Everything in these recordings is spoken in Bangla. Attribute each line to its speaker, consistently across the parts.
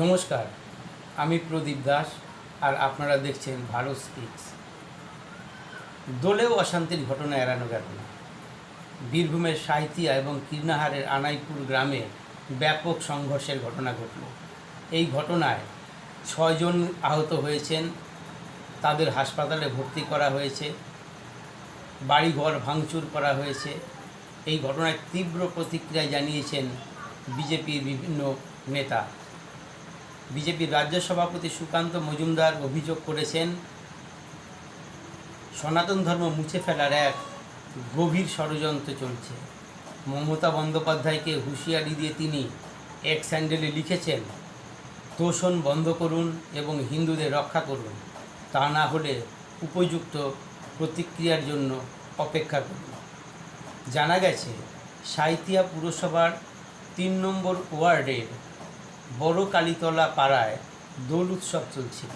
Speaker 1: নমস্কার, আমি প্রদীপ দাস আর আপনারা দেখছেন ভারত স্পিক্স। দোলেও অশান্তির ঘটনা এড়ানো গেল না। বীরভূমের সাহিতিয়া এবং কীর্ণাহারের আনাইপুর গ্রামে ব্যাপক সংঘর্ষের ঘটনা ঘটল। এই ঘটনায় ছয়জন আহত হয়েছেন, তাদের হাসপাতালে ভর্তি করা হয়েছে, বাড়িঘর ভাঙচুর করা হয়েছে। এই ঘটনায় তীব্র প্রতিক্রিয়া জানিয়েছেন বিজেপির বিভিন্ন নেতা। বিজেপির রাজ্য সভাপতি সুকান্ত মজুমদার অভিযোগ করেছেন, সনাতন ধর্ম মুছে ফেলার এক গভীর ষড়যন্ত্র চলছে। মমতা বন্দ্যোপাধ্যায়কে হুঁশিয়ারি দিয়ে তিনি এক স্যান্ডেলে লিখেছেন, তোষণ বন্ধ করুন এবং হিন্দুদের রক্ষা করুন। তা না হলে উপযুক্ত প্রতিক্রিয়ার জন্য অপেক্ষা করুন। জানা গেছে, সাঁইথিয়া পুরসভার তিন নম্বর ওয়ার্ডের বড় কালীতলা পাড়ায় দোল উৎসব চলছিল।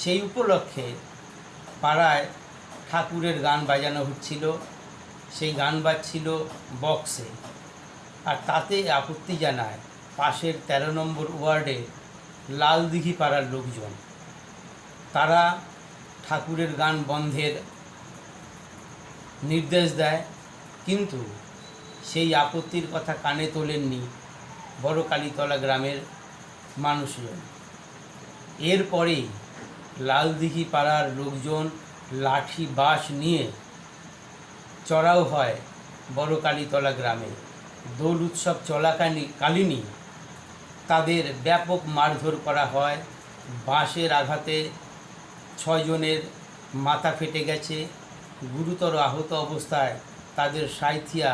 Speaker 1: সেই উপলক্ষে পাড়ায় ঠাকুরের গান বাজানো হচ্ছিল, সেই গান বাজছিল বক্সে। আর তাতে আপত্তি জানায় পাশের তেরো নম্বর ওয়ার্ডে লালদিঘি পাড়ার লোকজন। তারা ঠাকুরের গান বন্ধের নির্দেশ দেয়, কিন্তু সেই আপত্তির কথা কানে তোলেননি বড় কালীতলা গ্রামের মানুষজন। এরপরেই লালদিঘি পাড়ার লোকজন লাঠি বাঁশ নিয়ে চড়াও হয় বড় কালীতলা গ্রামে। দোল উৎসব চলাকালী কালীনই তাদের ব্যাপক মারধর করা হয়। বাঁশের আঘাতে ছয়জনের মাথা ফেটে গেছে। গুরুতর আহত অবস্থায় তাদের সাঁইথিয়া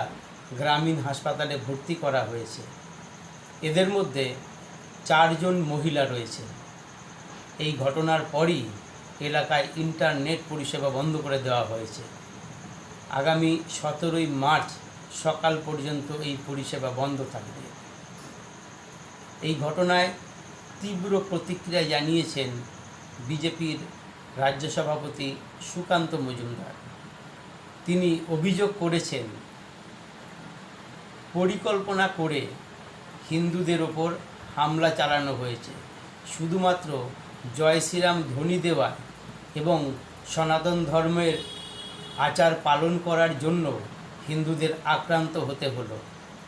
Speaker 1: গ্রামীণ হাসপাতালে ভর্তি করা হয়েছে। এদের মধ্যে চারজন মহিলা রয়েছে এই ঘটনার পরই এলাকায় ইন্টারনেট পরিষেবা বন্ধ করে দেওয়া হয়েছে। আগামী সতেরোই মার্চ সকাল পর্যন্ত এই পরিষেবা বন্ধ থাকবে। এই ঘটনায় তীব্র প্রতিক্রিয়া জানিয়েছেন বিজেপির রাজ্য সভাপতি সুকান্ত মজুমদার। তিনি অভিযোগ করেছেন, পরিকল্পনা করে হিন্দুদের ওপর হামলা চালানো হয়েছে। শুধুমাত্র জয় শ্রীরাম ধ্বনি দেওয়ায় এবং সনাতন ধর্মের আচার পালন করার জন্য হিন্দুদের আক্রান্ত হতে হলো।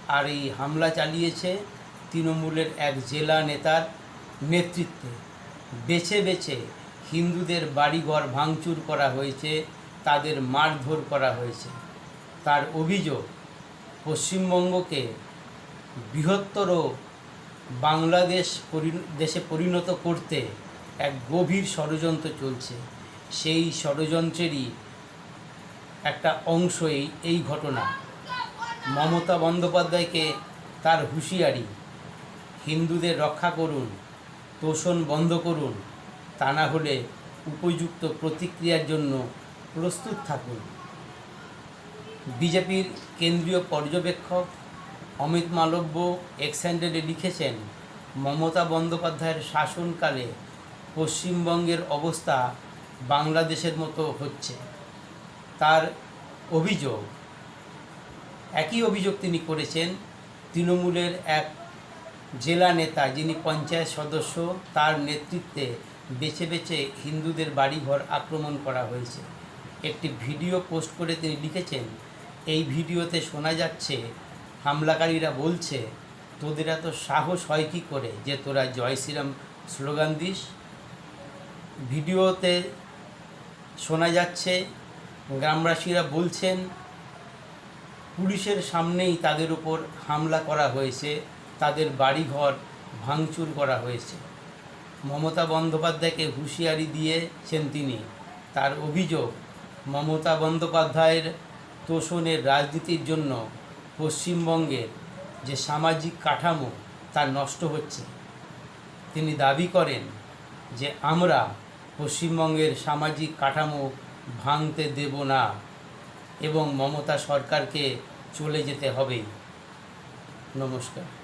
Speaker 1: আর এই হামলা চালিয়েছে তৃণমূলের এক জেলা নেতার নেতৃত্বে। বেছে বেছে হিন্দুদের বাড়িঘর ভাঙচুর করা হয়েছে, তাদের মারধর করা হয়েছে। তার অভিযোগ পশ্চিমবঙ্গকে বৃহত্তর বাংলাদেশ দেশে পরিণত করতে এক গভীর ষড়যন্ত্র চলছে। সেই ষড়যন্ত্রেরই একটা অংশ এই এই ঘটনা। মমতা বন্দ্যোপাধ্যায়কে তার হুঁশিয়ারি, হিন্দুদের রক্ষা করুন, তোষণ বন্ধ করুন, তা না হলে উপযুক্ত প্রতিক্রিয়ার জন্য প্রস্তুত থাকুন। বিজেপির কেন্দ্রীয় পর্যবেক্ষক অমিত মালব্য এক্সহ্যান্ডেলে লিখেছেন, মমতা বন্দ্যোপাধ্যায়ের শাসনকালে পশ্চিমবঙ্গের অবস্থা বাংলাদেশের মতো হচ্ছে। তার অভিযোগ, একই অভিযোগ তিনি করেছেন, তৃণমূলের এক জেলা নেতা যিনি পঞ্চায়েত সদস্য, তার নেতৃত্বে বেছে বেছে হিন্দুদের বাড়িঘর আক্রমণ করা হয়েছে। একটি ভিডিও পোস্ট করে তিনি লিখেছেন, এই ভিডিওতে শোনা যাচ্ছে হামলাকারীরা বলছে, তোদের এত সাহস হয় কী করে যে তোরা জয় শ্রীরাম স্লোগান দিস? ভিডিওতে শোনা যাচ্ছে, গ্রামবাসীরা বলছেন, পুলিশের সামনেই তাদের উপর হামলা করা হয়েছে, তাদের বাড়িঘর ভাঙচুর করা হয়েছে। মমতা বন্দ্যোপাধ্যায়কে হুঁশিয়ারি দিয়েছেন তিনি। তার অভিযোগ, মমতা বন্দ্যোপাধ্যায়ের তোষণের রাজনীতির জন্য পশ্চিমবঙ্গের যে সামাজিক কাঠামো তা নষ্ট হচ্ছে। তিনি দাবি করেন যে আমরা পশ্চিমবঙ্গের সামাজিক কাঠামো ভাঙতে দেব না এবং মমতা সরকারকে চলে যেতে হবে। নমস্কার।